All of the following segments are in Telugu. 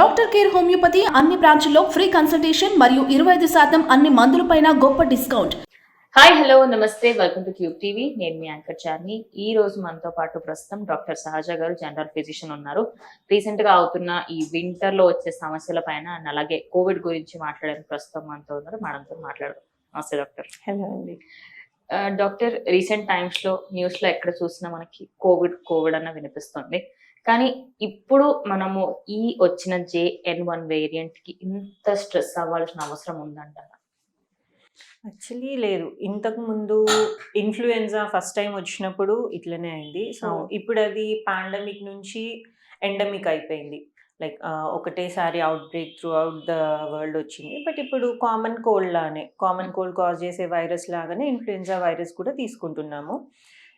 డాక్టర్ కేర్ హోమియోపతి అన్ని బ్రాంచ్ల్లో ఫ్రీ కన్సల్టేషన్ మరియు ఇరవై ఐదు శాతం అన్ని మందులపైన గొప్ప డిస్కౌంట్. హాయ్ హలో నమస్తే. Welcome to cube TV. నేను మీ యాంకర్ చార్ని ఈ రోజు మనతో పాటు ప్రస్తుతం డాక్టర్ సహజ గారు జనరల్ ఫిజిషియన్ ఉన్నారు. రీసెంట్గా అవుతున్న ఈ వింటర్లో వచ్చే సమస్యల పైన అలాగే కోవిడ్ గురించి మాట్లాడే ప్రస్తుతం మనతో ఉన్నారు. మనతో మాట్లాడదాం. నమస్తే డాక్టర్. హలో అండి. డాక్టర్ రీసెంట్ టైమ్స్లో న్యూస్లో ఎక్కడ చూసినా మనకి కోవిడ్ కోవిడ్ అన్న వినిపిస్తుంది. కానీ ఇప్పుడు మనము ఈ వచ్చిన జే ఎన్ వన్ వేరియంట్కి ఇంత స్ట్రెస్ అవ్వాల్సిన అవసరం ఉందంటారా యాక్చువల్లీ లేదు. ఇంతకు ముందు ఇన్ఫ్లుయెన్జా ఫస్ట్ టైం వచ్చినప్పుడు ఇట్లనే అయింది. సో. ఇప్పుడు అది పాండమిక్ నుంచి ఎండమిక్ అయిపోయింది. లైక్ ఒకటేసారి out break through out the world వచ్చింది. బట్ ఇప్పుడు కామన్ కోల్డ్ లానే కామన్ కోల్డ్ కాజ్ చేసే వైరస్ లాగానే ఇన్ఫ్లుయెన్జా వైరస్ కూడా తీసుకుంటున్నాము.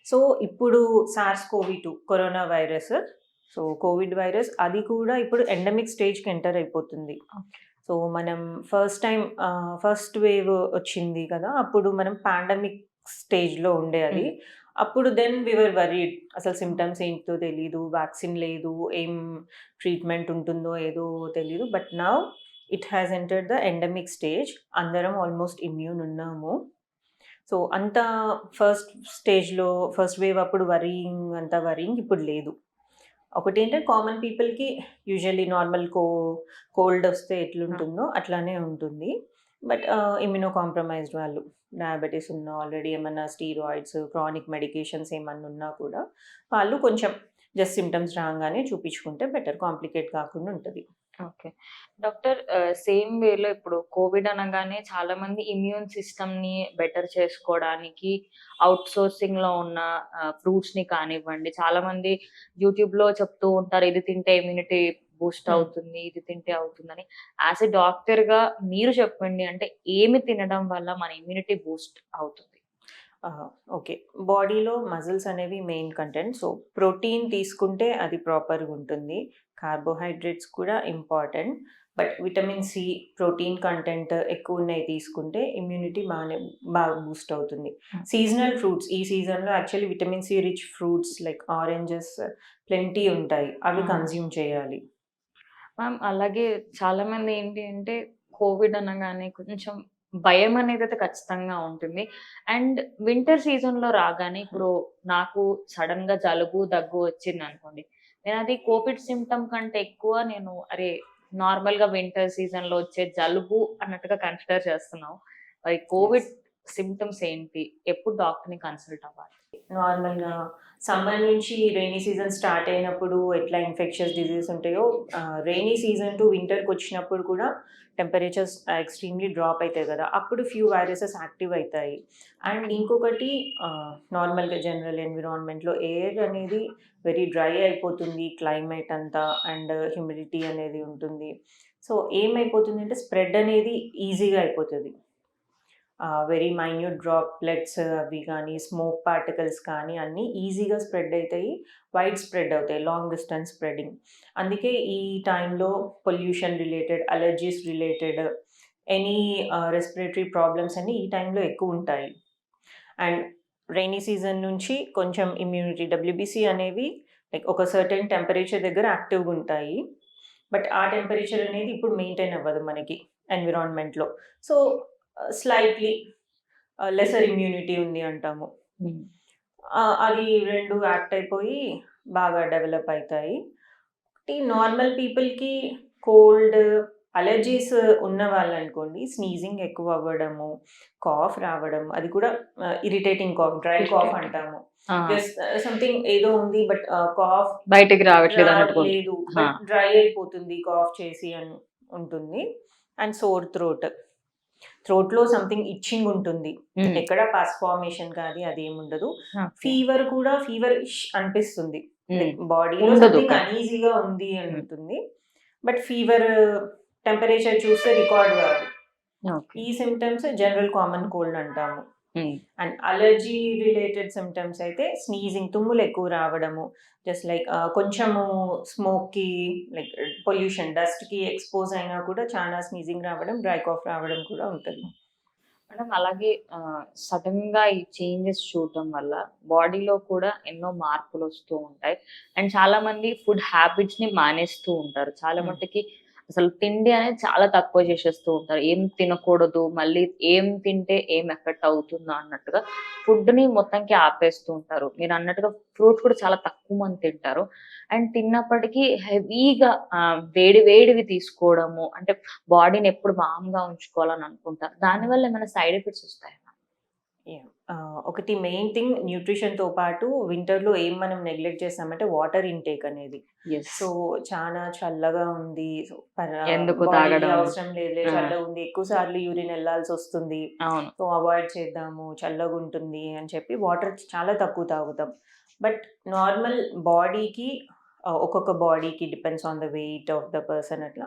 సో ఇప్పుడు SARS CoV two corona virus so Covid virus అది కూడా ఇప్పుడు ఎండమిక్ స్టేజ్కి ఎంటర్ అయిపోతుంది. సో మనం ఫస్ట్ టైం ఫస్ట్ వేవ్ వచ్చింది కదా అప్పుడు మనం పాండమిక్ స్టేజ్లో ఉండే అది. అప్పుడు దెన్ వివర్ వరీడ్ అసలు సిమ్టమ్స్ ఏంటో తెలీదు వ్యాక్సిన్ లేదు ఏం ట్రీట్మెంట్ ఉంటుందో ఏదో తెలీదు. But now it has entered the endemic stage అందరం ఆల్మోస్ట్ ఇమ్యూన్ ఉన్నాము. సో అంత ఫస్ట్ స్టేజ్లో ఫస్ట్ వేవ్ అప్పుడు వరీయింగ్ అంత వరీయింగ్ ఇప్పుడు లేదు. ఒకటి ఏంటంటే కామన్ పీపుల్కి యూజువల్లీ నార్మల్ కో కోల్డ్ వస్తే ఎట్లుంటుందో అట్లానే ఉంటుంది. బట్ ఇమ్యూనో కాంప్రమైజ్డ్ వాళ్ళు డయాబెటీస్ ఉన్న ఆల్రెడీ ఏమన్నా స్టీరాయిడ్స్ క్రానిక్ మెడికేషన్స్ ఏమన్నా ఉన్నా కూడా వాళ్ళు కొంచెం జస్ట్ సిమ్టమ్స్ రాగానే చూపించుకుంటే బెటర్ కాంప్లికేట్ కాకుండా ఉంటుంది. ఓకే. డాక్టర్ సేమ్ వేలో ఇప్పుడు కోవిడ్ అనగానే చాలా మంది ఇమ్యూన్ సిస్టమ్ని బెటర్ చేసుకోవడానికి అవుట్ సోర్సింగ్లో ఉన్న ఫ్రూట్స్ని కానివ్వండి. చాలా మంది యూట్యూబ్లో చెప్తూ ఉంటారు ఇది తింటే ఇమ్యూనిటీ బూస్ట్. అవుతుంది ఇది తింటే అవుతుందని. యాజ్ ఎ డాక్టర్గా మీరు చెప్పండి అంటే ఏమి తినడం వల్ల మన ఇమ్యూనిటీ బూస్ట్ అవుతుంది? ఓకే. బాడీలో మజిల్స్ అనేవి మెయిన్ కంటెంట్. సో ప్రోటీన్ తీసుకుంటే అది ప్రాపర్గా ఉంటుంది. కార్బోహైడ్రేట్స్ కూడా important but vitamin C protein content ఎక్కువ ఉన్నాయి తీసుకుంటే ఇమ్యూనిటీ బాగానే బాగా బూస్ట్ అవుతుంది. Hmm. సీజనల్ ఫ్రూట్స్ ఈ సీజన్లో actually vitamin C rich fruits like oranges plenty ఉంటాయి. అవి Hmm. కన్జ్యూమ్ చేయాలి. మ్యామ్ అలాగే చాలా మంది ఏంటి అంటే కోవిడ్ అనగానే కొంచెం భయం అనేది అయితే ఖచ్చితంగా ఉంటుంది. అండ్ వింటర్ సీజన్లో రాగానే ఇప్పుడు నాకు సడన్గా జలుబు దగ్గు వచ్చింది అనుకోండి నేను అది కోవిడ్ సిమ్టమ్ కంటే ఎక్కువ నేను అరే నార్మల్గా వింటర్ సీజన్లో వచ్చే జలుబు అన్నట్టుగా కన్సిడర్ చేస్తున్నావు. మరి కోవిడ్ సిమ్టమ్స్ ఏంటి? ఎప్పుడు డాక్టర్ని కన్సల్ట్ అవ్వాలి? నార్మల్గా సమ్మర్ నుంచి రైనీ సీజన్ స్టార్ట్ అయినప్పుడు ఎట్లా ఇన్ఫెక్షన్స్ డిజీజ్ ఉంటాయో రైనీ సీజన్ టు వింటర్కి వచ్చినప్పుడు కూడా టెంపరేచర్స్ ఎక్స్ట్రీమ్లీ డ్రాప్ అవుతాయి కదా. అప్పుడు ఫ్యూ వైరసెస్ యాక్టివ్ అవుతాయి. అండ్ ఇంకొకటి నార్మల్గా జనరల్ ఎన్విరాన్మెంట్లో ఎయిర్ అనేది వెరీ డ్రై అయిపోతుంది క్లైమేట్ అంతా అండ్ హ్యూమిడిటీ అనేది ఉంటుంది. సో ఏమైపోతుంది అంటే స్ప్రెడ్ అనేది ఈజీగా అయిపోతుంది. వెరీ మైన్యూట్ డ్రాప్లెట్స్ అవి కానీ స్మోక్ పార్టికల్స్ కానీ అన్నీ ఈజీగా స్ప్రెడ్ అవుతాయి వైడ్ స్ప్రెడ్ అవుతాయి లాంగ్ డిస్టెన్స్ స్ప్రెడింగ్ అందుకే ఈ టైంలో pollution related allergies related any respiratory problems అన్నీ ఈ టైంలో ఎక్కువ ఉంటాయి. అండ్ రైనీ సీజన్ నుంచి కొంచెం ఇమ్యూనిటీ డబ్ల్యూబీసీ అనేవి లైక్ ఒక సర్టెన్ టెంపరేచర్ దగ్గర యాక్టివ్గా ఉంటాయి. బట్ ఆ టెంపరేచర్ అనేది ఇప్పుడు మెయింటైన్ అవ్వదు మనకి ఎన్విరాన్మెంట్లో సో స్లైట్లీ లెసర్ ఇమ్యూనిటీ ఉంది అంటాము. ఆ, అది రెండు యాక్ట్ అయిపోయి బాగా డెవలప్ అవుతాయి ఒకటి నార్మల్ పీపుల్కి కోల్డ్ అలర్జీస్ ఉన్న వాళ్ళు అనుకోండి స్నీజింగ్ ఎక్కువ అవ్వడము కాఫ్ రావడం అది కూడా ఇరిటేటింగ్ కాఫ్ డ్రై కాఫ్ అంటాము. సంథింగ్ ఏదో ఉంది బట్ కాఫ్ బయటికి రావట్లేదు లేదు. డ్రై అయిపోతుంది కాఫ్ చేసి అని ఉంటుంది. అండ్ సోర్ థ్రోట్ థ్రోట్లో సంథింగ్ ఇచ్చింగ్ ఉంటుంది ఎక్కడ పాస్ ఫార్మేషన్ కాదు అదేం ఉండదు. ఫీవర్ కూడా ఫీవర్ అనిపిస్తుంది. బాడీలో ఉండదు. సంథింగ్ అన్ఈజీగా ఉంది అని ఉంటుంది బట్ ఫీవర్ టెంపరేచర్ చూస్తే రికార్డ్ కాదు. ఈ సిమ్టమ్స్ జనరల్ కామన్ కోల్డ్ అంటాము. అండ్ అలర్జీ రిలేటెడ్ సిమ్టమ్స్ అయితే స్నీజింగ్ తుమ్ములు ఎక్కువ రావడము. జస్ట్ లైక్ కొంచెము స్మోక్కి లైక్ పొల్యూషన్ డస్ట్కి ఎక్స్పోజ్ అయినా కూడా చాలా స్నీజింగ్ రావడం డ్రై కాఫ్ రావడం కూడా ఉంటుంది. మేడం అలాగే సడన్గా ఈ చేంజెస్ చూడటం వల్ల బాడీలో కూడా ఎన్నో మార్పులు వస్తూ ఉంటాయి. అండ్ చాలా మంది ఫుడ్ హ్యాబిట్స్ని మానేస్తూ ఉంటారు. చాలా Hmm. మట్టుకి అసలు తిండి అనేది చాలా తక్కువ చేసేస్తూ ఉంటారు. ఏం తినకూడదు మళ్ళీ ఏం తింటే ఏం ఎఫెక్ట్ అవుతుందో అన్నట్టుగా ఫుడ్ని మొత్తంకి ఆపేస్తూ ఉంటారు. మీరు అన్నట్టుగా ఫ్రూట్స్ కూడా చాలా తక్కువ మంది తింటారు. అండ్ తిన్నప్పటికీ హెవీగా వేడి వేడివి తీసుకోవడము అంటే బాడీని ఎప్పుడు వామ్గా ఉంచుకోవాలని అనుకుంటారు. దానివల్ల ఏమైనా సైడ్ ఎఫెక్ట్స్ వస్తాయి? ఒకటి మెయిన్ థింగ్ న్యూట్రిషన్తో పాటు వింటర్లో ఏం మనం నెగ్లెక్ట్ చేస్తామంటే వాటర్ ఇంటేక్ అనేది. సో చాలా చల్లగా ఉంది. ఎందుకు? అవసరం లేదు. చల్లగా ఉంది. ఎక్కువ సార్లు యూరిన్ వెళ్ళాల్సి వస్తుంది. సో అవాయిడ్ చేద్దాము. చల్లగా ఉంటుంది అని చెప్పి వాటర్ చాలా తక్కువ తాగుతాం. బట్ నార్మల్ బాడీకి ఒక్కొక్క బాడీకి depends on the weight of the person అట్లా.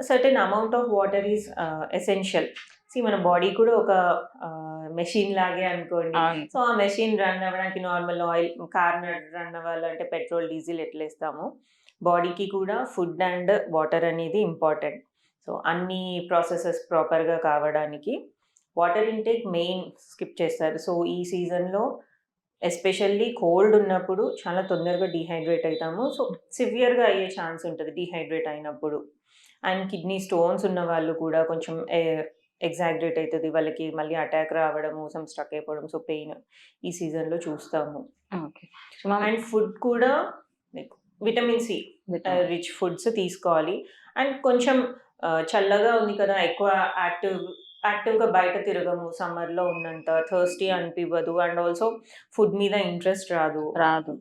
Certain amount of water is essential. See మన బాడీ కూడా ఒక మెషిన్ లాగే అనుకోండి. సో ఆ మెషిన్ రన్ అవ్వడానికి నార్మల్ ఆయిల్ కార్ రన్ అవ్వాలంటే పెట్రోల్ డీజిల్ ఎట్లా ఇస్తామో బాడీకి కూడా ఫుడ్ అండ్ వాటర్ అనేది ఇంపార్టెంట్ సో అన్ని ప్రాసెసెస్ ప్రాపర్గా కావడానికి వాటర్ ఇంటేక్ మెయిన్ స్కిప్ చేస్తారు. సో ఈ సీజన్లో ఎస్పెషల్లీ కోల్డ్ ఉన్నప్పుడు చాలా తొందరగా డిహైడ్రేట్ అవుతాము. సో సివియర్గా అయ్యే ఛాన్స్ ఉంటుంది డిహైడ్రేట్ అయినప్పుడు. అండ్ కిడ్నీ స్టోన్స్ ఉన్న వాళ్ళు కూడా కొంచెం ఎగ్జాగ్రేట్ అవుతుంది వాళ్ళకి మళ్ళీ అటాక్ రావడము సమ్ స్ట్రక్ అయిపోవడం సో పెయిన్ ఈ సీజన్లో చూస్తాము. అండ్ ఫుడ్ కూడా విటమిన్ సి రిచ్ ఫుడ్స్ తీసుకోవాలి. అండ్ కొంచెం చల్లగా ఉంది కదా ఎక్కువ యాక్టివ్ యాక్టివ్గా బయట తిరగము సమ్మర్లో ఉన్నంత థర్స్టీ అనిపివ్వదు. అండ్ ఆల్సో ఫుడ్ మీద ఇంట్రెస్ట్ రాదు. రాదు.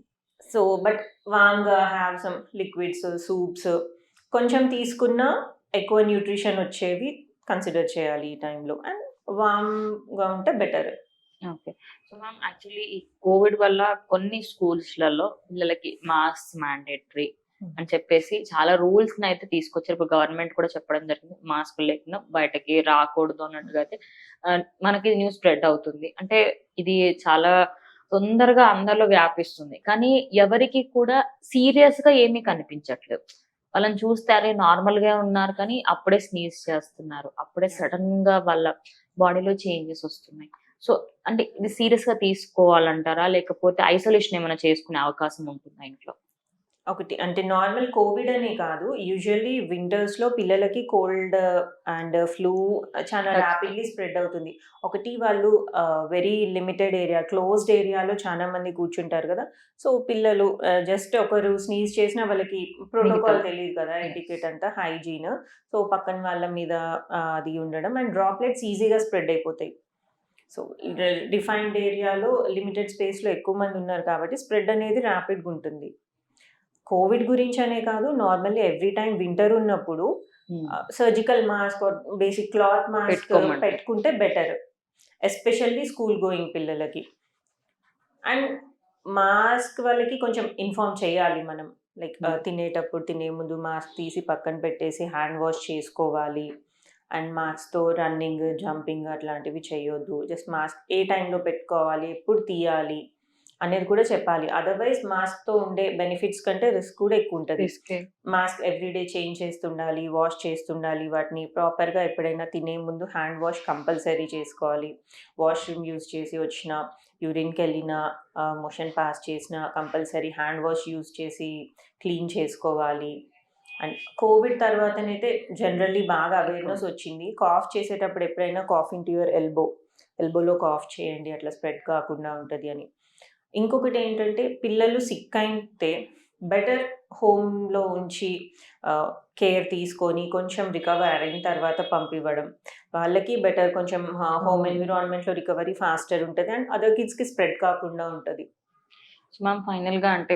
సో బట్ వామ్గా హ్యావ్ సమ్ లిక్విడ్స్ సూప్స్ కొంచెం తీసుకున్నా ఎక్కువ న్యూట్రిషన్ వచ్చేవి కన్సిడర్ చేయాలి ఈ టైంలో. అండ్ వామ్గా ఉంటే better okay. So ma'am actually ఈ కోవిడ్ వల్ల కొన్ని స్కూల్స్లలో పిల్లలకి మాస్క్ మ్యాండేటరీ అని చెప్పేసి చాలా రూల్స్ అయితే తీసుకొచ్చారు. ఇప్పుడు గవర్నమెంట్ కూడా చెప్పడం జరిగింది మాస్క్ లేకుండా బయటకి రాకూడదు అన్నట్టుగా అయితే మనకి న్యూస్ స్ప్రెడ్ అవుతుంది. అంటే ఇది చాలా తొందరగా అందరిలో వ్యాపిస్తుంది. కానీ ఎవరికి కూడా సీరియస్గా ఏమీ కనిపించట్లేదు. వాళ్ళని చూస్తే అరే నార్మల్గా ఉన్నారు కానీ అప్పుడే స్నీజ్ చేస్తున్నారు. అప్పుడే సడన్గా వాళ్ళ బాడీలో చేంజెస్ వస్తున్నాయి. సో అంటే ఇది సీరియస్గా తీసుకోవాలంటారా? లేకపోతే ఐసోలేషన్ ఏమైనా చేసుకునే అవకాశం ఉంటుందా ఇంట్లో? ఒకటి. అంటే నార్మల్ కోవిడ్ అనే కాదు. యూజువల్లీ వింటర్స్లో పిల్లలకి కోల్డ్ అండ్ ఫ్లూ చాలా. ర్యాపిడ్లీ స్ప్రెడ్ అవుతుంది. ఒకటి వాళ్ళు వెరీ లిమిటెడ్ ఏరియా క్లోజ్డ్ ఏరియాలో చాలా మంది కూర్చుంటారు కదా. సో పిల్లలు జస్ట్ ఒకరు స్నీజ్ చేసినా వాళ్ళకి ప్రోటోకాల్ తెలియదు కదా. ఎటికెట్ అంతా హైజీన్ సో పక్కన వాళ్ళ మీద అది ఉండడం అండ్ డ్రాప్లెట్స్ ఈజీగా స్ప్రెడ్ అయిపోతాయి. సో డిఫైన్డ్ ఏరియాలో లిమిటెడ్ స్పేస్లో ఎక్కువ మంది ఉన్నారు కాబట్టి స్ప్రెడ్ అనేది ర్యాపిడ్గా ఉంటుంది. కోవిడ్ గురించి అనే కాదు నార్మల్లీ ఎవ్రీ టైం వింటర్ ఉన్నప్పుడు surgical mask basic cloth mask. పెట్టుకుంటే బెటర్ ఎస్పెషల్లీ స్కూల్ గోయింగ్ పిల్లలకి. అండ్ మాస్క్ వాళ్ళకి కొంచెం ఇన్ఫార్మ్ చేయాలి మనం. లైక్. తినేటప్పుడు తినే ముందు మాస్క్ తీసి పక్కన పెట్టేసి హ్యాండ్ వాష్ చేసుకోవాలి. అండ్ మాస్క్తో రన్నింగ్ జంపింగ్ అట్లాంటివి చేయొద్దు. జస్ట్ మాస్క్ ఏ టైంలో పెట్టుకోవాలి ఎప్పుడు తీయాలి. అనేది కూడా చెప్పాలి. అదర్వైజ్ మాస్క్తో ఉండే బెనిఫిట్స్ కంటే రిస్క్ కూడా ఎక్కువ ఉంటుంది. మాస్క్ ఎవ్రీడే చేంజ్ చేస్తుండాలి వాష్ చేస్తుండాలి వాటిని ప్రాపర్గా ఎప్పుడైనా తినే ముందు హ్యాండ్ వాష్ కంపల్సరీ చేసుకోవాలి. వాష్రూమ్ యూజ్ చేసి వచ్చిన యూరిన్కి వెళ్ళిన మోషన్ పాస్ చేసిన కంపల్సరీ హ్యాండ్ వాష్ యూజ్ చేసి క్లీన్ చేసుకోవాలి. అండ్ కోవిడ్ తర్వాతనైతే జనరల్లీ బాగా అవేర్నెస్ వచ్చింది. కాఫ్ చేసేటప్పుడు ఎప్పుడైనా cough into your elbow ఎల్బోలో కాఫ్ చేయండి అట్లా స్ప్రెడ్ కాకుండా ఉంటుంది అని. ఇంకొకటి ఏంటంటే పిల్లలు సిక్ అయితే బెటర్ హోమ్లో ఉంచి కేర్ తీసుకొని కొంచెం రికవర్ అయిన తర్వాత పంపివ్వడం. వాళ్ళకి బెటర్ కొంచెం హోమ్ ఎన్విరాన్మెంట్లో రికవరీ ఫాస్టర్ ఉంటుంది అండ్ అదర్ కిడ్స్కి స్ప్రెడ్ కాకుండా ఉంటుంది. మ్యామ్ ఫైనల్గా అంటే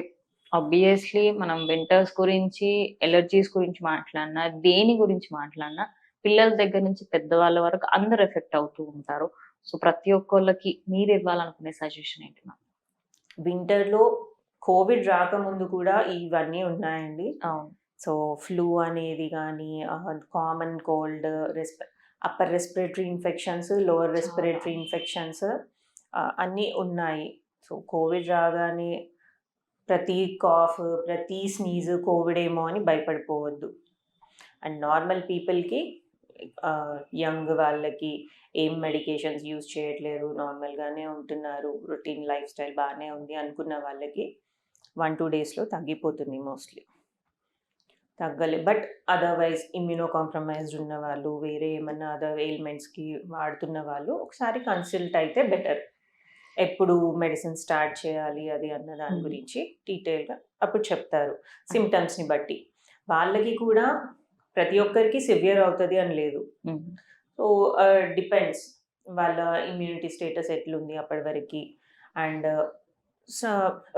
ఆబ్వియస్లీ మనం వింటర్స్ గురించి ఎలర్జీస్ గురించి మాట్లాడినా దేని గురించి మాట్లాడినా పిల్లల దగ్గర నుంచి పెద్దవాళ్ళ వరకు అందరు ఎఫెక్ట్ అవుతూ ఉంటారు. సో ప్రతి ఒక్కళ్ళకి మీరు ఇవ్వాలనుకునే సజెషన్ ఏంటి మ్యామ్ వింటర్లో కోవిడ్ రాకముందు కూడా ఇవన్నీ ఉన్నాయండి. అవును. సో ఫ్లూ అనేది కానీ common cold resp upper respiratory infections lower respiratory infections అన్నీ ఉన్నాయి. సో కోవిడ్ రాగానే ప్రతి కాఫ్ ప్రతి స్నీజ్ కోవిడ్ ఏమో అని భయపడిపోవద్దు. అండ్ నార్మల్ పీపుల్కి యంగ్ వాళ్ళకి ఏం మెడికేషన్స్ యూజ్ చేయట్లేరు నార్మల్గానే ఉంటున్నారు రొటీన్ లైఫ్ స్టైల్ బాగానే ఉంది అనుకున్న వాళ్ళకి వన్ టూ డేస్లో తగ్గిపోతుంది మోస్ట్లీ. తగ్గలే బట్ అదర్వైజ్ ఇమ్యూనో కాంప్రమైజ్డ్ ఉన్న వాళ్ళు వేరే ఏమన్నా అదర్ ఎయిల్మెంట్స్కి వాడుతున్న వాళ్ళు ఒకసారి కన్సల్ట్ అయితే బెటర్. ఎప్పుడు మెడిసిన్ స్టార్ట్ చేయాలి అది అన్న దాని. గురించి డీటెయిల్గా అప్పుడు చెప్తారు సిమ్టమ్స్ని బట్టి. వాళ్ళకి కూడా ప్రతి ఒక్కరికి సివియర్ అవుతుంది అని లేదు. సో డిపెండ్స్ వాళ్ళ ఇమ్యూనిటీ స్టేటస్ ఎట్లుంది అప్పటి వరకు? అండ్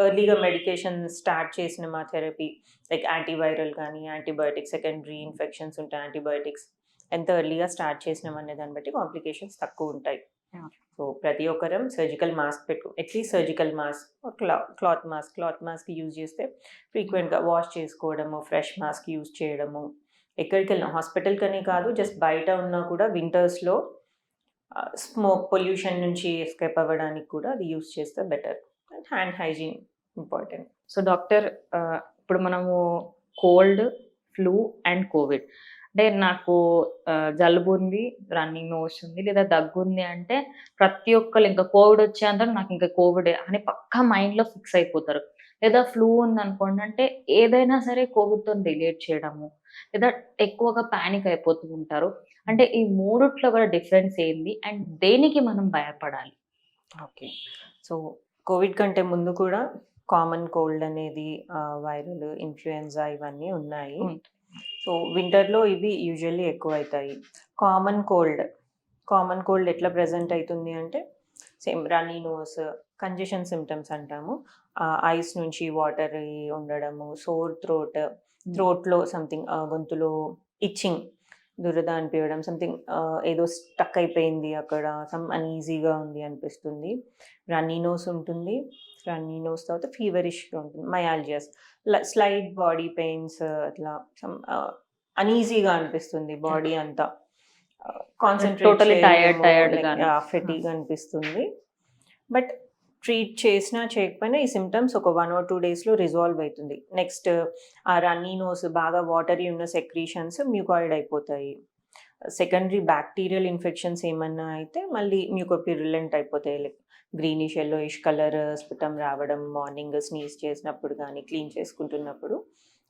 ఎర్లీగా మెడికేషన్ స్టార్ట్ చేసిన మా థెరపీ లైక్ యాంటీవైరల్ కానీ యాంటీబయోటిక్స్ సెకండరీ ఇన్ఫెక్షన్స్ ఉంటాయి యాంటీబయోటిక్స్ ఎంత ఎర్లీగా స్టార్ట్ చేసినాం అనే దాన్ని బట్టి కాంప్లికేషన్స్ తక్కువ ఉంటాయి. సో ప్రతి ఒక్కరం సర్జికల్ మాస్క్ పెట్టు అట్లీస్ట్ సర్జికల్ మాస్క్ క్లా cloth mask cloth mask use చేస్తే ఫ్రీక్వెంట్గా వాష్ చేసుకోవడము ఫ్రెష్ మాస్క్ యూజ్ చేయడము ఎక్కడికి వెళ్ళినా హాస్పిటల్కనే కాదు జస్ట్ బయట ఉన్నా కూడా వింటర్స్లో స్మోక్ పొల్యూషన్ నుంచి ఎస్కేప్ అవ్వడానికి కూడా అది యూజ్ చేస్తే better. And hand hygiene important. So doctor ఇప్పుడు మనము కోల్డ్ ఫ్లూ అండ్ కోవిడ్. అంటే నాకు జలుబు ఉంది రన్నింగ్ నోస్ ఉంది లేదా దగ్గు ఉంది అంటే ప్రతి ఒక్కరు ఇంకా కోవిడ్ వచ్చేంత నాకు ఇంకా కోవిడ్ అని పక్కా మైండ్లో ఫిక్స్ అయిపోతారు. లేదా ఫ్లూ ఉంది అనుకోండి అంటే ఏదైనా సరే కోవిడ్తో రిలేట్ చేయడము లేదా ఎక్కువగా పానిక్ అయిపోతూ ఉంటారు. అంటే ఈ మూడిట్లో కూడా డిఫరెన్స్ ఏంది? అండ్ దేనికి మనం భయపడాలి? ఓకే. సో కోవిడ్ కంటే ముందు కూడా కామన్ కోల్డ్ అనేది వైరల్ ఇన్ఫ్లుయెన్జా ఇవన్నీ ఉన్నాయి. సో వింటర్లో ఇవి యూజువల్లీ ఎక్కువ అవుతాయి కామన్ కోల్డ్ కామన్ కోల్డ్ ఎట్లా ప్రజెంట్ అవుతుంది అంటే same runny nose congestion symptoms అంటాము. ఐస్ నుంచి వాటర్ ఉండడము సోర్ థ్రోట్ థ్రోట్లో సంథింగ్ గొంతులో ఇచ్చింగ్ దురద అనిపించడం సంథింగ్ ఏదో స్టక్ అయిపోయింది అక్కడ సమ్ అన్ఈజీగా ఉంది అనిపిస్తుంది. రన్నీ నోస్ ఉంటుంది. రన్నీ నోస్ తర్వాత ఫీవరిష్గా ఉంటుంది మయాలజియాస్ స్లైడ్ బాడీ పెయిన్స్ అట్లా సమ్ అన్ఈజీగా అనిపిస్తుంది బాడీ అంతా. గాను. ఫెటీగా అనిపిస్తుంది. బట్ ట్రీట్ చేసినా చేయకపోయినా ఈ సిమ్టమ్స్ ఒక వన్ ఆర్ టూ డేస్లో రిజాల్వ్ అవుతుంది. నెక్స్ట్ ఆ రన్నీ నోస్ బాగా వాటరీ ఉన్న సెక్రీషన్స్ మ్యూకాయిడ్ అయిపోతాయి. సెకండరీ బ్యాక్టీరియల్ ఇన్ఫెక్షన్స్ ఏమన్నా అయితే మళ్ళీ మ్యూకోపిరులెంట్ అయిపోతాయి. Like greenish yellowish colour sputum రావడం మార్నింగ్ స్నీజ్ చేసినప్పుడు కానీ క్లీన్ చేసుకుంటున్నప్పుడు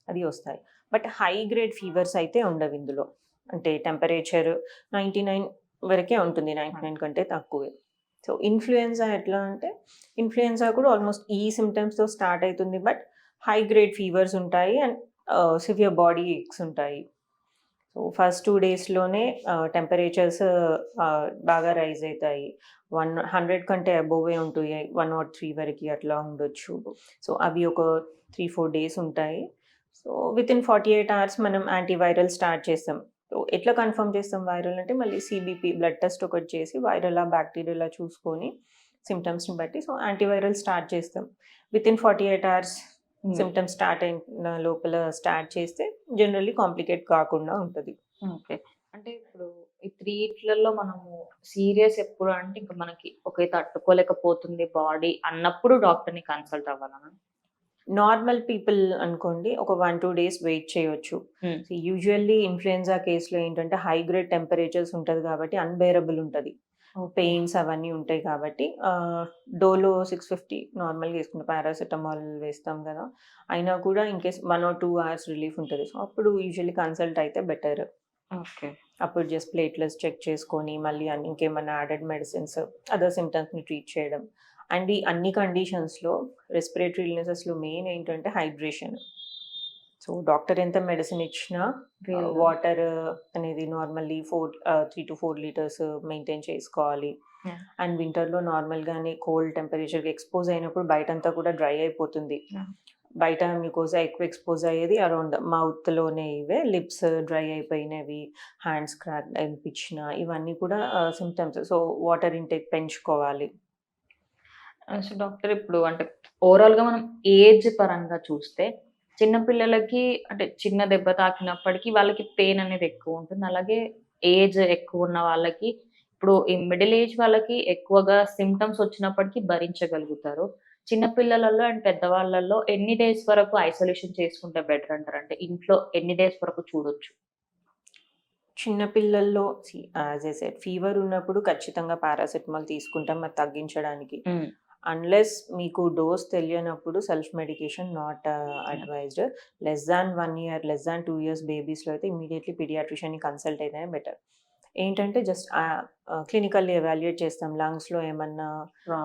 అది వస్తాయి. బట్ హై గ్రేడ్ ఫీవర్స్ అయితే ఉండవు ఇందులో. అంటే టెంపరేచర్ నైంటీ నైన్ వరకే ఉంటుంది నైంటీ నైన్ కంటే తక్కువే. సో ఇన్ఫ్లుయెన్జా ఎట్లా అంటే ఇన్ఫ్లుయెన్జా కూడా ఆల్మోస్ట్ ఈ సిమ్టమ్స్తో స్టార్ట్ అవుతుంది బట్ హై గ్రేడ్ ఫీవర్స్ ఉంటాయి అండ్ సివియర్ బాడీ ఎక్స్ ఉంటాయి. సో ఫస్ట్ టూ డేస్లోనే టెంపరేచర్స్ బాగా రైజ్ అవుతాయి. వన్ హండ్రెడ్ కంటే అబోవే ఉంటాయి వన్ నాట్ త్రీ వరకు అట్లా ఉండొచ్చు. సో అవి ఒక త్రీ ఫోర్ డేస్ ఉంటాయి. So within forty eight hours మనం యాంటీవైరల్ స్టార్ట్ చేస్తాం. ఎట్లా కన్ఫర్మ్ చేస్తాం వైరల్ అంటే మళ్ళీ సిబిపి బ్లడ్ టెస్ట్ ఒకటి చేసి వైరలా బ్యాక్టీరియలా చూసుకొని సిమ్టమ్స్ని బట్టి సో యాంటీవైరల్ స్టార్ట్ చేస్తాం. Within forty eight hours symptoms start అయిన లోపల స్టార్ట్ చేస్తే జనరల్లీ కాంప్లికేట్ కాకుండా ఉంటుంది. ఓకే. అంటే ఇప్పుడు ఈ త్రీట్లలో మనము సీరియస్ ఎప్పుడు అంటే ఇంకా మనకి ఒకే తట్టుకోలేకపోతుంది బాడీ అన్నప్పుడు డాక్టర్ని కన్సల్ట్ అవ్వాలన్నా నార్మల్ పీపుల్ అనుకోండి ఒక వన్ టూ డేస్ వెయిట్ చేయొచ్చు. Hmm. యూజువల్లీ ఇన్ఫ్లుయెన్జా కేసులో ఏంటంటే హై గ్రేడ్ టెంపరేచర్స్ ఉంటుంది కాబట్టి అన్బేరబుల్ ఉంటుంది. పెయిన్స్ అవన్నీ ఉంటాయి కాబట్టి డోలో సిక్స్ ఫిఫ్టీ నార్మల్గా వేసుకుంటాం పారాసిటమాల్ వేస్తాం కదా. అయినా కూడా in case one or two hours relief ఉంటుంది. సో అప్పుడు యూజువల్లీ కన్సల్ట్ అయితే బెటర్ ఓకే అప్పుడు జస్ట్ ప్లేట్లెస్ చెక్ చేసుకొని మళ్ళీ ఇంకేమైనా యాడెడ్ మెడిసిన్స్ అదర్ సిమ్టమ్స్ని ట్రీట్ చేయడం. అండ్ ఈ అన్ని కండిషన్స్లో రెస్పిరేటరీ ఇల్నెసెస్లో మెయిన్ ఏంటంటే హైడ్రేషన్ సో డాక్టర్ ఎంత మెడిసిన్ ఇచ్చినా వాటర్ అనేది normally four three to four litres maintain చేసుకోవాలి. అండ్ వింటర్లో నార్మల్గానే కోల్డ్ టెంపరేచర్కి ఎక్స్పోజ్ అయినప్పుడు బయటంతా కూడా డ్రై అయిపోతుంది. బయట మీకోసా ఎక్కువ ఎక్స్పోజ్ అయ్యేది అరౌండ్ మౌత్లోనే ఇవే లిప్స్ డ్రై అయిపోయినవి హ్యాండ్స్ క్రాక్ అనిపించిన ఇవన్నీ కూడా సిమ్టమ్స్ సో వాటర్ ఇంటేక్ పెంచుకోవాలి. సో డాక్టర్ ఇప్పుడు అంటే ఓవరాల్గా మనం ఏజ్ పరంగా చూస్తే చిన్న పిల్లలకి అంటే చిన్న దెబ్బ తాకినప్పటికీ వాళ్ళకి పెయిన్ అనేది ఎక్కువ ఉంటుంది. అలాగే ఏజ్ ఎక్కువ ఉన్న వాళ్ళకి ఇప్పుడు ఈ మిడిల్ ఏజ్ వాళ్ళకి ఎక్కువగా సిమ్టమ్స్ వచ్చినప్పటికీ భరించగలుగుతారు. చిన్న పిల్లలలో అండ్ పెద్దవాళ్ళలో ఎన్ని డేస్ వరకు ఐసోలేషన్ చేసుకుంటే బెటర్ అంటారు? అంటే ఇంట్లో ఎన్ని డేస్ వరకు చూడొచ్చు? చిన్నపిల్లల్లో యాజ్ ఏ సెట్ ఫీవర్ ఉన్నప్పుడు ఖచ్చితంగా పారాసెటమాల్ తీసుకుంటాం అది తగ్గించడానికి. అన్లెస్ మీకు డోస్ తెలియనప్పుడు self medication not advised less than one year less than two years బేబీస్లో అయితే ఇమీడియట్లీ పీడియాట్రిషియన్ని కన్సల్ట్ అయితేనే బెటర్ ఏంటంటే జస్ట్ క్లినికల్లీ ఎవాల్యుయేట్ చేస్తాం. లంగ్స్లో ఏమన్నా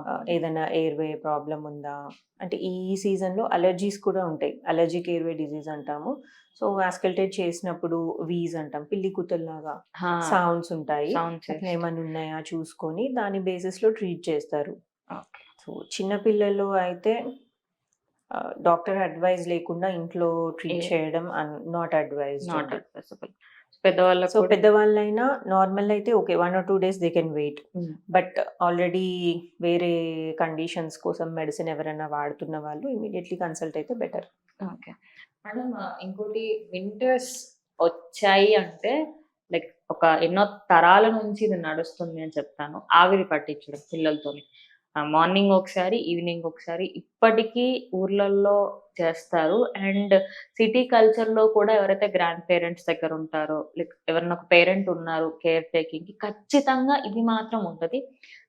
ఆ, ఏదైనా ఎయిర్వే ప్రాబ్లం ఉందా? అంటే ఈ సీజన్లో అలర్జీస్ కూడా ఉంటాయి. అలర్జిక్ ఎయిర్వే డిజీజ్ అంటాము. సో వాస్కల్టేట్ చేసినప్పుడు వీజ్ అంటాం. పిల్లి కుత్తల్లాగా సౌండ్స్ ఉంటాయి. ఏమైనా ఉన్నాయా చూసుకొని దాని బేసిస్లో ట్రీట్ చేస్తారు. సో చిన్నపిల్లలు అయితే డాక్టర్ అడ్వైజ్ లేకుండా ఇంట్లో ట్రీట్ చేయడం నాట్ అడ్వైజ్ నాట్ అడ్వైజబుల్. పెద్దవాళ్ళకు సో పెద్దవాళ్ళైనా నార్మల్ అయితే okay one or two days they can wait. But already వేరే కండిషన్స్ కోసం మెడిసిన్ ఎవరైనా వాడుతున్న వాళ్ళు ఇమీడియట్లీ కన్సల్ట్ అయితే బెటర్. ఓకే. మేడం ఇంకోటి వింటర్స్ వచ్చాయి అంటే లైక్ ఒక ఎన్నో తరాల నుంచి ఇది నడుస్తుంది అని చెప్తాను. ఆవిరి పట్టించడం పిల్లలతోని. మార్నింగ్ ఒకసారి ఈవినింగ్ ఒకసారి ఇప్పటికీ ఊర్లలో చేస్తారు. అండ్ సిటీ కల్చర్లో కూడా ఎవరైతే గ్రాండ్ పేరెంట్స్ దగ్గర ఉంటారో లైక్ ఎవరైనా ఒక పేరెంట్ ఉన్నారు కేర్ టేకింగ్కి ఖచ్చితంగా ఇది మాత్రం ఉంటది.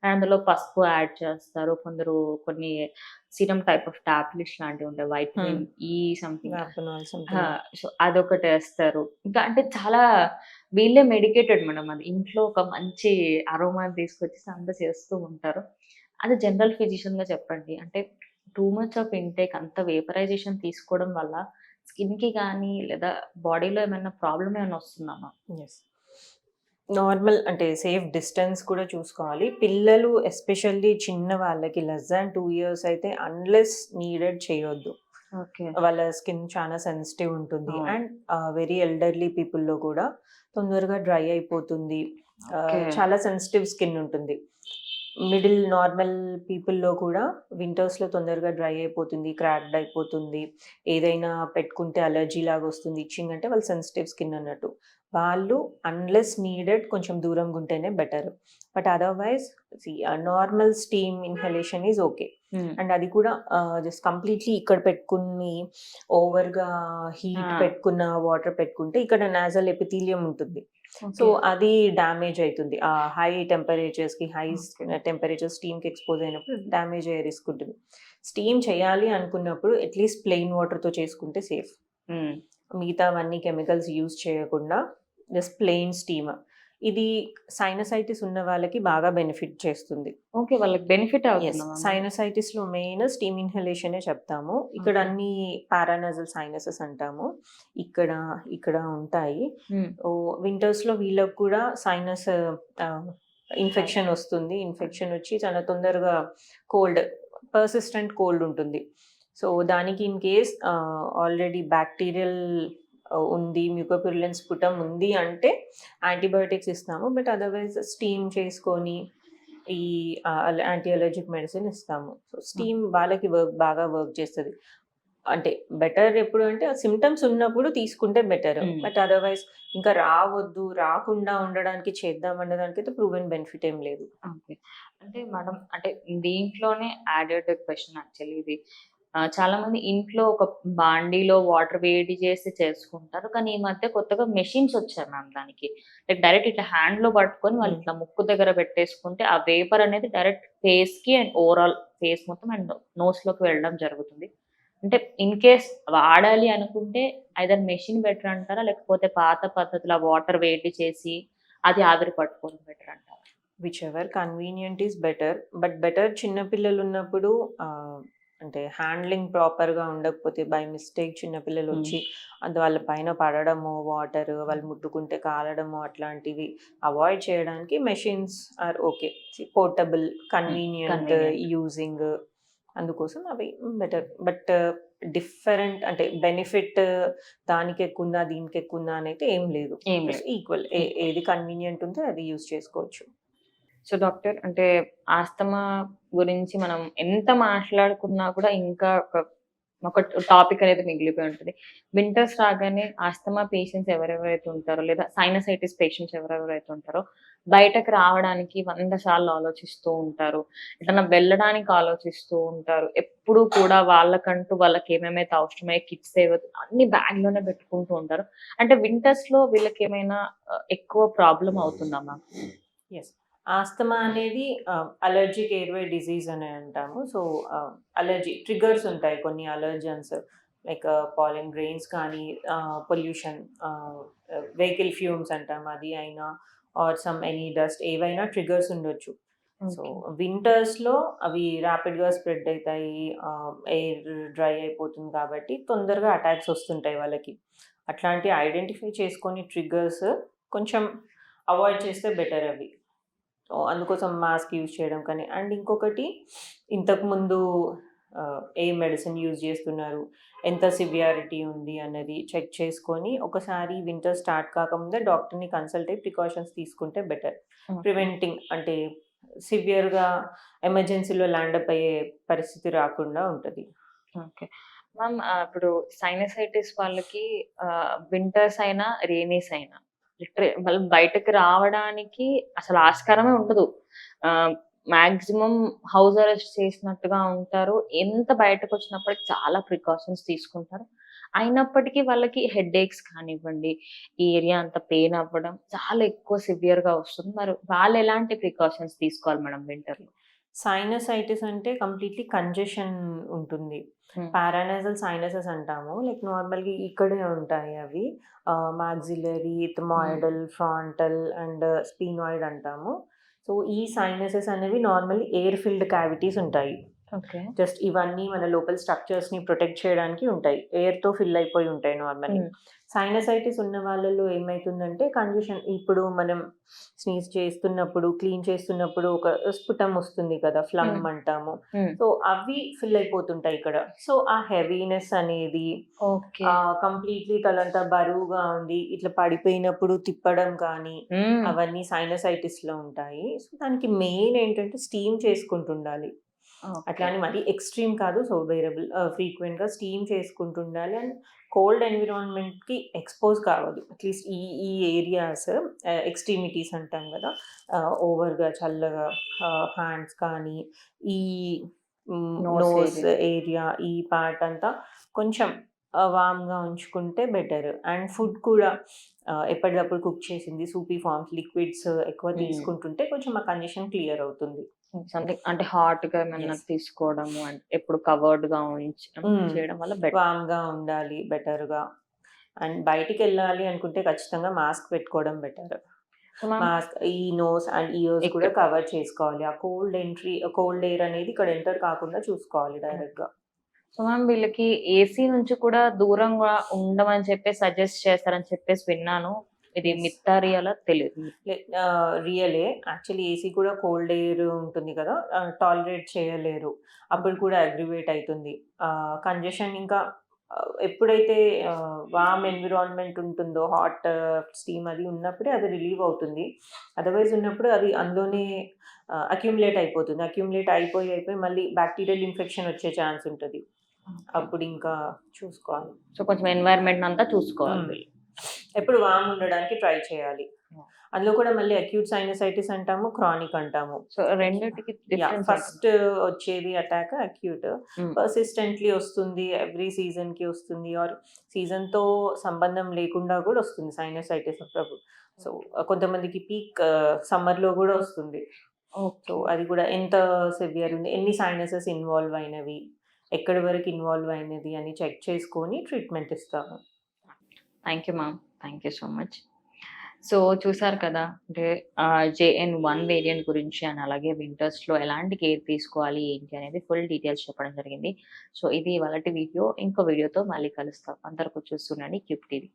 అందులో పసుపు యాడ్ చేస్తారు. కొందరు కొన్ని సిరమ్ టైప్ ఆఫ్ టాబ్లెట్స్ లాంటివి ఉంటాయి. Vitamin E something. సో అదొకటి వేస్తారు. ఇంకా అంటే చాలా వీళ్ళే మెడికేటెడ్ మేడం. అది ఇంట్లో ఒక మంచి అరోమా తీసుకొచ్చి అంత చేస్తూ ఉంటారు. అది జనరల్ ఫిజిషియన్గా చెప్పండి. అంటే టూ మచ్ ఆఫ్ ఇంటేక్ అంత వేపరైజేషన్ తీసుకోవడం వల్ల స్కిన్కి కానీ లేదా బాడీలో ఏమైనా ప్రాబ్లం ఏమైనా వస్తుందమ్మా? నార్మల్ అంటే సేఫ్ డిస్టెన్స్ కూడా చూసుకోవాలి. పిల్లలు ఎస్పెషల్లీ చిన్న వాళ్ళకి లెస్ దాన్ టూ ఇయర్స్ అయితే అన్లెస్ నీడెడ్ చేయొద్దు. వాళ్ళ స్కిన్ చాలా సెన్సిటివ్ ఉంటుంది. అండ్ వెరీ ఎల్డర్లీ పీపుల్లో కూడా తొందరగా డ్రై అయిపోతుంది. చాలా సెన్సిటివ్ స్కిన్ ఉంటుంది. మిడిల్ నార్మల్ పీపుల్లో కూడా వింటర్స్లో తొందరగా డ్రై అయిపోతుంది క్రాక్డ్ అయిపోతుంది. ఏదైనా పెట్టుకుంటే అలర్జీ లాగా వస్తుంది ఇచ్చింగ్ అంటే వాళ్ళు సెన్సిటివ్ స్కిన్ అన్నట్టు. వాళ్ళు అన్లెస్ నీడెడ్ కొంచెం దూరంగా ఉంటేనే better but otherwise normal steam inhalation is okay and అది కూడా జస్ట్ కంప్లీట్లీ ఇక్కడ పెట్టుకుని ఓవర్గా హీట్ Ah. పెట్టుకున్న వాటర్ పెట్టుకుంటే ఇక్కడ నాజల్ ఎపిథీలియం ఉంటుంది. సో అది డ్యామేజ్ అవుతుంది ఆ హై టెంపరేచర్స్కి హై. టెంపరేచర్ స్టీమ్కి ఎక్స్పోజ్ అయినప్పుడు డ్యామేజ్ అయ్యే రిస్క్ ఉంటుంది. స్టీమ్ చేయాలి అనుకున్నప్పుడు అట్లీస్ట్ ప్లెయిన్ వాటర్తో చేసుకుంటే సేఫ్ మిగతావన్నీ కెమికల్స్ యూజ్ చేయకుండా జస్ట్ ప్లెయిన్ స్టీమ్ ఇది సైనసైటిస్ ఉన్న వాళ్ళకి బాగా బెనిఫిట్ చేస్తుంది. ఓకే వాళ్ళకి బెనిఫిట్ అవుతుంది సైనసైటిస్లో మెయిన్ స్టీమ్ ఇన్హలేషనే చెప్తాము. ఇక్కడ. అన్ని పారానజల్ సైనసెస్ అంటాము. ఇక్కడ ఇక్కడ ఉంటాయి. వింటర్స్లో వీళ్ళకి కూడా సైనస్ ఇన్ఫెక్షన్ వస్తుంది. ఇన్ఫెక్షన్ వచ్చి చాలా తొందరగా కోల్డ్ పర్సిస్టెంట్ కోల్డ్ ఉంటుంది. సో దానికి ఇన్ కేస్ ఆల్రెడీ బ్యాక్టీరియల్ ఉంది మ్యూకోపిరులెన్స్ పుటం ఉంది అంటే యాంటీబయోటిక్స్ ఇస్తాము బట్ అదర్వైజ్ స్టీమ్ చేసుకొని ఈ యాంటీ అలర్జిక్ మెడిసిన్ ఇస్తాము. సో స్టీమ్ వాళ్ళకి వర్క్ బాగా వర్క్ చేస్తుంది. అంటే బెటర్ ఎప్పుడు అంటే సిమ్టమ్స్ ఉన్నప్పుడు తీసుకుంటే బెటర్. బట్ అదర్వైజ్ ఇంకా రావద్దు రాకుండా ఉండడానికి చేద్దాం అన్నదానికి అయితే ప్రూవెన్ బెనిఫిట్ ఏం లేదు. అంటే మేడం అంటే దీంట్లోనే యాడెడ్ క్వశ్చన్ యాక్చువల్లీ ఇది. చాలా మంది ఇంట్లో ఒక బాండీలో వాటర్ వేడి చేసి చేసుకుంటారు. కానీ ఈ మధ్య కొత్తగా మెషిన్స్ వచ్చాయి మ్యామ్ దానికి. లైక్ డైరెక్ట్ ఇట్లా హ్యాండ్లో పట్టుకొని వాళ్ళు. ఇట్లా ముక్కు దగ్గర పెట్టేసుకుంటే ఆ వేపర్ అనేది డైరెక్ట్ ఫేస్కి అండ్ ఓవరాల్ ఫేస్ మొత్తం అండ్ నోస్లోకి వెళ్ళడం జరుగుతుంది. అంటే ఇన్ కేస్ వాడాలి అనుకుంటే ఐదర్ మెషిన్ బెటర్ అంటారా? లేకపోతే పాత పద్ధతిలో వాటర్ వేడి చేసి అది ఆవిరి పట్టుకోవడం బెటర్ అంటారా? Whichever convenient is better but better చిన్నపిల్లలు ఉన్నప్పుడు అంటే హ్యాండ్లింగ్ ప్రాపర్గా ఉండకపోతే బై మిస్టేక్ చిన్నపిల్లలు. వచ్చి అది వాళ్ళ పైన పడడము వాటర్ వాళ్ళు ముట్టుకుంటే కాలడము అట్లాంటివి అవాయిడ్ చేయడానికి machines are okay. Portable convenient. Using అందుకోసం అవి బెటర్. బట్ డిఫరెంట్ అంటే బెనిఫిట్ దానికి ఎక్కువ ఉందా దీనికి ఎక్కువ ఉందా అని అయితే ఏం లేదు ఏం లేదు ఈక్వల్. ఏది కన్వీనియంట్ ఉందో అది యూజ్ చేసుకోవచ్చు. సో డాక్టర్ అంటే ఆస్తమా గురించి మనం ఎంత మాట్లాడుకున్నా కూడా ఇంకా ఒక ఒక టాపిక్ అనేది మిగిలిపోయి ఉంటుంది. వింటర్స్ రాగానే ఆస్తమా పేషెంట్స్ ఎవరెవరైతే ఉంటారో లేదా సైనసైటిస్ పేషెంట్స్ ఎవరెవరైతే ఉంటారో బయటకు రావడానికి వంద సార్లు ఆలోచిస్తూ ఉంటారు. ఎట్లా వెళ్ళడానికి ఆలోచిస్తూ ఉంటారు. ఎప్పుడు కూడా వాళ్ళకంటూ వాళ్ళకి ఏమేమైతే అవసరమయ్యే కిట్స్ ఏవైతే అన్ని బ్యాగ్లోనే పెట్టుకుంటూ ఉంటారు. అంటే వింటర్స్లో వీళ్ళకి ఏమైనా ఎక్కువ ప్రాబ్లం అవుతుందమ్మా ఎస్ ఆస్తమా అనేది అలర్జిక్ ఎయిర్వే డిజీజ్ అని అంటాము. సో అలర్జీ ట్రిగర్స్ ఉంటాయి కొన్ని అలర్జన్స్ లైక్ పాలిన్ గ్రెయిన్స్ కానీ పొల్యూషన్ వెహికల్ ఫ్యూమ్స్ అంటాం అది అయినా ఆర్ సమ్ ఎనీ డస్ట్ ఏవైనా ట్రిగర్స్ ఉండొచ్చు. సో వింటర్స్లో అవి ర్యాపిడ్గా స్ప్రెడ్ అవుతాయి ఎయిర్ డ్రై అయిపోతుంది కాబట్టి తొందరగా అటాక్స్ వస్తుంటాయి వాళ్ళకి. అట్లాంటి ఐడెంటిఫై చేసుకొని ట్రిగర్స్ కొంచెం అవాయిడ్ చేస్తే బెటర్ అవి. అందుకోసం మాస్క్ యూజ్ చేయడం కానీ అండ్ ఇంకొకటి ఇంతకుముందు ఏ మెడిసిన్ యూజ్ చేస్తున్నారు ఎంత సివియారిటీ ఉంది అన్నది చెక్ చేసుకొని ఒకసారి వింటర్ స్టార్ట్ కాకముందే డాక్టర్ని కన్సల్ట్ అయ్యి ప్రికాషన్స్ తీసుకుంటే బెటర్. ప్రివెంటింగ్ అంటే సివియర్గా ఎమర్జెన్సీలో ల్యాండప్ అయ్యే పరిస్థితి రాకుండా ఉంటుంది. ఓకే. మ్యామ్ ఇప్పుడు సైనసైటిస్ వాళ్ళకి వింటర్స్ అయినా రేనీస్ అయినా లిటరే వాళ్ళు బయటకు రావడానికి అసలు ఆస్కారమే ఉండదు. మాక్సిమం హౌస్ అరెస్ట్ చేసినట్టుగా ఉంటారు. ఎంత బయటకు వచ్చినప్పటికి చాలా ప్రికాషన్స్ తీసుకుంటారు. అయినప్పటికీ వాళ్ళకి హెడ్ ఏక్స్ కానివ్వండి ఈ ఏరియా అంత పెయిన్ అవ్వడం చాలా ఎక్కువ సివియర్గా వస్తుంది. మరి వాళ్ళు ఎలాంటి ప్రికాషన్స్ తీసుకోవాలి మేడం వింటర్లో సైనసైటిస్ అంటే కంప్లీట్లీ కంజెషన్ ఉంటుంది. పారానైజల్ సైనసెస్ అంటాము. లైక్ నార్మల్గా ఇక్కడే ఉంటాయి అవి. Maxillary ethmoidal frontal and sphenoid అంటాము. సో ఈ సైనసెస్ అనేవి నార్మల్లీ ఎయిర్ ఫిల్డ్ క్యావిటీస్ ఉంటాయి. జస్ట్ ఇవన్నీ మన లోపల స్ట్రక్చర్స్ని ప్రొటెక్ట్ చేయడానికి ఉంటాయి. ఎయిర్తో ఫిల్ అయిపోయి ఉంటాయి నార్మల్లీ. సైనసైటిస్ ఉన్న వాళ్ళలో ఏమైతుందంటే కంజెషన్ ఇప్పుడు మనం స్నీజ్ చేస్తున్నప్పుడు క్లీన్ చేస్తున్నప్పుడు ఒక స్ఫుటం వస్తుంది కదా ఫ్లమ్. అంటాము. సో అవి ఫిల్ అయిపోతుంటాయి ఇక్కడ. సో ఆ హెవీనెస్ అనేది కంప్లీట్లీ తలంతా బరువుగా ఉంది ఇట్లా పడిపోయినప్పుడు తిప్పడం కానీ అవన్నీ సైనసైటిస్లో ఉంటాయి. సో దానికి మెయిన్ ఏంటంటే స్టీమ్ చేసుకుంటుండాలి. అట్లా అని మరి ఎక్స్ట్రీమ్ కాదు సో వేరబుల్ ఫ్రీక్వెంట్గా స్టీమ్ చేసుకుంటుండాలి అండ్ కోల్డ్ ఎన్విరాన్మెంట్కి ఎక్స్పోజ్ కావద్దు అట్లీస్ట్ ఈ ఈ ఏరియాస్ ఎక్స్ట్రీమిటీస్ అంటాం కదా ఓవర్గా చల్లగా హ్యాండ్స్ కానీ ఈ నోస్. ఏరియా ఈ పార్ట్ అంతా కొంచెం వామ్గా ఉంచుకుంటే బెటర్ అండ్ ఫుడ్ కూడా ఎప్పటికప్పుడు కుక్ చేసింది సూపీ ఫార్మ్స్ లిక్విడ్స్ ఎక్కువ. తీసుకుంటుంటే కొంచెం ఆ కండిషన్ క్లియర్ అవుతుంది సంథింగ్ అంటే హాట్గా ఏమైనా. తీసుకోవడము అంటే ఎప్పుడు కవర్డ్గా ఉంచి. చేయడం వల్ల బెటర్ వామ్గా ఉండాలి బెటర్గా అండ్ బయటికి వెళ్ళాలి అనుకుంటే ఖచ్చితంగా మాస్క్ పెట్టుకోవడం బెటర్ మాస్క్ ఈ నోస్ అండ్ ఇయర్స్ కూడా. కవర్ చేసుకోవాలి ఆ కోల్డ్ ఎంట్రీ కోల్డ్ ఎయిర్ అనేది ఇక్కడ ఎంటర్ కాకుండా చూసుకోవాలి డైరెక్ట్గా సో మ్యామ్ వీళ్ళకి ఏసీ నుంచి కూడా దూరంగా ఉండమని చెప్పి సజెస్ట్ చేస్తారని చెప్పేసి విన్నాను ఇది Yes. మిత్తా రియాలా తెలియదు రియలే. యాక్చువల్లీ ఏసీ కూడా కోల్డ్ ఎయిర్ ఉంటుంది కదా టాలరేట్ చేయలేరు. అప్పుడు కూడా అగ్రివేట్ అవుతుంది కంజెషన్ ఇంకా ఎప్పుడైతే వామ్ ఎన్విరాన్మెంట్ ఉంటుందో హాట్ స్టీమ్ అది ఉన్నప్పుడే అది రిలీవ్ అవుతుంది. అదర్వైజ్ ఉన్నప్పుడు అది అందులోనే అక్యుములేట్ అయిపోతుంది. అక్యుములేట్ అయిపోయి అయిపోయి మళ్ళీ బ్యాక్టీరియల్ ఇన్ఫెక్షన్ వచ్చే ఛాన్స్ ఉంటుంది. అప్పుడు ఇంకా చూసుకోవాలి. సో కొంచెం ఎన్వైరన్మెంట్ అంతా చూసుకోవాలి. ఎప్పుడు వామ్ ఉండడానికి ట్రై చేయాలి. అందులో కూడా మళ్ళీ అక్యూట్ సైనసైటిస్ అంటాము క్రానిక్ అంటాము. సో రెండిటికి ఫస్ట్ వచ్చేది అటాక్ అక్యూట్. పర్సిస్టెంట్లీ వస్తుంది ఎవ్రీ సీజన్కి వస్తుంది ఆర్ సీజన్తో సంబంధం లేకుండా కూడా వస్తుంది సైనసైటిస్ అప్పుడప్పుడు. సో కొంతమందికి పీక్ సమ్మర్లో కూడా వస్తుంది. సో అది కూడా ఎంత సివియర్ ఉంది ఎన్ని సైనసెస్ ఇన్వాల్వ్ అయినవి ఎక్కడి వరకు ఇన్వాల్వ్ అయినది అని చెక్ చేసుకొని ట్రీట్మెంట్ ఇస్తాము. Thank you ma'am thank you so much so చూసారు కదా అంటే జేఎన్ వన్ వేరియంట్ గురించి అండ్ అలాగే వింటర్స్లో ఎలాంటి కేర్ తీసుకోవాలి ఏంటి అనేది ఫుల్ డీటెయిల్స్ చెప్పడం జరిగింది. సో ఇది వాళ్ళ వీడియో ఇంకో వీడియోతో మళ్ళీ కలుస్తాం. అందరికీ చూస్తుండండి క్యూబ్ టీవీ